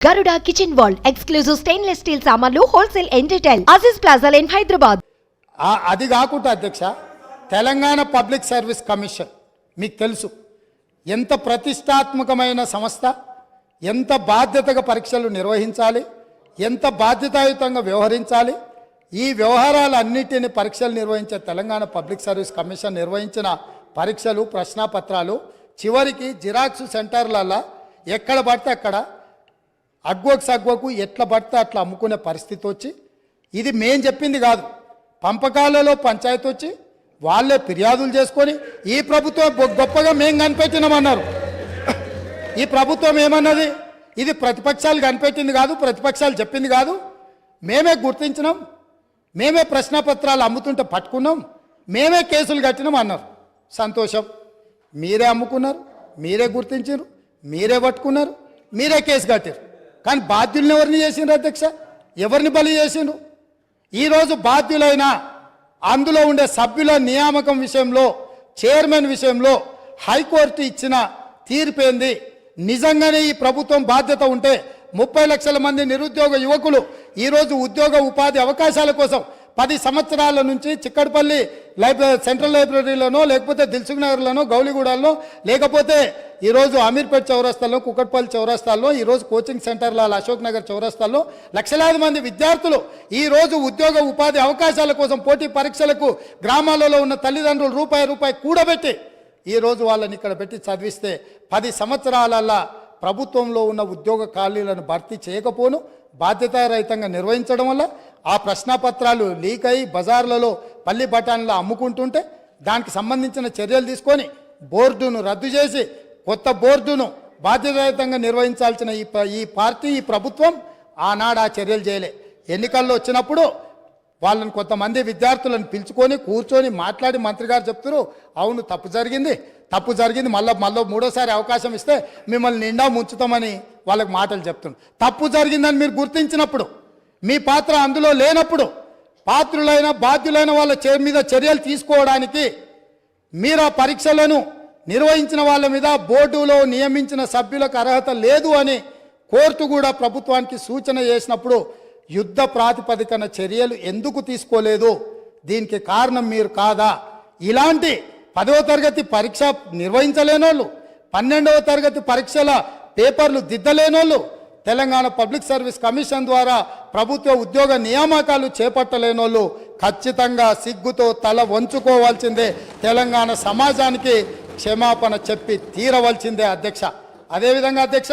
Garuda kitchen wall exclusive stainless steel సామాన్లు wholesale and retail Aziz plaza line Hyderabad అది కాకుండా అధ్యక్ష Telangana public service commission మీకు తెలుసు. ఎంత ప్రతిష్టాత్మకమైన సంస్థ ఎంత బాధ్యతగా పరీక్షలు నిర్వహించాలి ఎంత బాధ్యతాయుతంగా వ్యవహరించాలి ఈ వ్యవహారాలన్నిటిని పరీక్షలు నిర్వహించే తెలంగాణ పబ్లిక్ సర్వీస్ కమిషన్ నిర్వహించిన పరీక్షలు ప్రశ్నాపత్రాలు చివరికి జిరాక్స్ సెంటర్లలో ఎక్కడ పడితే అక్కడ అగ్వకు సగ్వకు ఎట్లా పడితే అట్లా అమ్ముకునే పరిస్థితి వచ్చి ఇది మేం చెప్పింది కాదు. పంపకాలలో పంచాయతీ వచ్చి వాళ్ళే ఫిర్యాదులు చేసుకొని ఈ ప్రభుత్వం గొ- గొప్పగా మేము కనిపెట్టినామన్నారు. ఈ ప్రభుత్వం ఏమన్నది? ఇది ప్రతిపక్షాలు కనిపెట్టింది కాదు ప్రతిపక్షాలు చెప్పింది కాదు. మేమే గుర్తించినాం. మేమే ప్రశ్నపత్రాలు అమ్ముతుంటే పట్టుకున్నాం. మేమే కేసులు కట్టినాం అన్నారు. సంతోషం. మీరే అమ్ముకున్నారు మీరే గుర్తించారు మీరే పట్టుకున్నారు మీరే కేసు కట్టారు. కానీ బాధ్యుల్ని ఎవరిని చేసిండ్రు అధ్యక్ష? ఎవరిని బలి చేసిండ్రు? ఈరోజు బాధ్యులైన అందులో ఉండే సభ్యుల నియామకం విషయంలో చైర్మన్ విషయంలో హైకోర్టు ఇచ్చిన తీర్పేంది నిజంగానే ఈ ప్రభుత్వం బాధ్యత ఉంటే ముప్పై లక్షల మంది నిరుద్యోగ యువకులు ఈరోజు ఉద్యోగ ఉపాధి అవకాశాల కోసం పది సంవత్సరాల నుంచి చిక్కడపల్లి లైబ్రరీ సెంట్రల్ లైబ్రరీలోనో లేకపోతే దిల్సుఖ్నగర్లోనో గౌలిగూడలో లేకపోతే ఈరోజు అమీర్పేట్ చౌరస్తాల్లో కుక్కట్పల్లి చౌరస్తాల్లో ఈరోజు కోచింగ్ సెంటర్ల అశోక్ నగర్ చౌరస్తాల్లో లక్షలాది మంది విద్యార్థులు ఈరోజు ఉద్యోగ ఉపాధి అవకాశాల కోసం పోటీ పరీక్షలకు గ్రామాలలో ఉన్న తల్లిదండ్రులు రూపాయి రూపాయి కూడబెట్టి ఈరోజు వాళ్ళని ఇక్కడ పెట్టి చదివిస్తే పది సంవత్సరాలల్లా ప్రభుత్వంలో ఉన్న ఉద్యోగ ఖాళీలను భర్తీ చేయకపోను బాధ్యతారహితంగా నిర్వహించడం వల్ల ఆ ప్రశ్నపత్రాలు లీక్ అయి బజార్లలో పల్లి బఠాన్లో అమ్ముకుంటుంటే దానికి సంబంధించిన చర్యలు తీసుకొని బోర్డును రద్దు చేసి కొత్త బోర్డును బాధ్యతాయుతంగా నిర్వహించాల్సిన ఈ ప- ఈ పార్టీ ఈ ప్రభుత్వం ఆనాడు ఆ చర్యలు చేయలే. ఎన్నికల్లో వచ్చినప్పుడు వాళ్ళని కొంతమంది విద్యార్థులను పిలుచుకొని కూర్చొని మాట్లాడి మంత్రి గారు చెప్తారు అవును తప్పు జరిగింది తప్పు జరిగింది మళ్ళీ మళ్ళీ మూడోసారి అవకాశం ఇస్తే మిమ్మల్ని నిండా ముంచుతామని వాళ్ళకి మాటలు చెప్తుండ్రు తప్పు జరిగిందని మీరు గుర్తించినప్పుడు మీ పాత్ర అందులో లేనప్పుడు పాత్రులైన బాధ్యులైన వాళ్ళ చే మీద చర్యలు తీసుకోవడానికి మీరు ఆ పరీక్షలను నిర్వహించిన వాళ్ళ మీద బోర్డులో నియమించిన సభ్యులకు అర్హత లేదు అని కోర్టు కూడా ప్రభుత్వానికి సూచన చేసినప్పుడు యుద్ధ ప్రాతిపదికన చర్యలు ఎందుకు తీసుకోలేదు? దీనికి కారణం మీరు కాదా? ఇలాంటి పదవ తరగతి పరీక్ష నిర్వహించలేనోళ్ళు పన్నెండవ తరగతి పరీక్షల పేపర్లు దిద్దలేనోళ్ళు తెలంగాణ పబ్లిక్ సర్వీస్ కమిషన్ ద్వారా ప్రభుత్వ ఉద్యోగ నియామకాలు చేపట్టలేనోళ్ళు ఖచ్చితంగా సిగ్గుతో తల వంచుకోవాల్సిందే. తెలంగాణ సమాజానికి క్షమాపణ చెప్పి తీరవలసిందే అధ్యక్ష. అదేవిధంగా అధ్యక్ష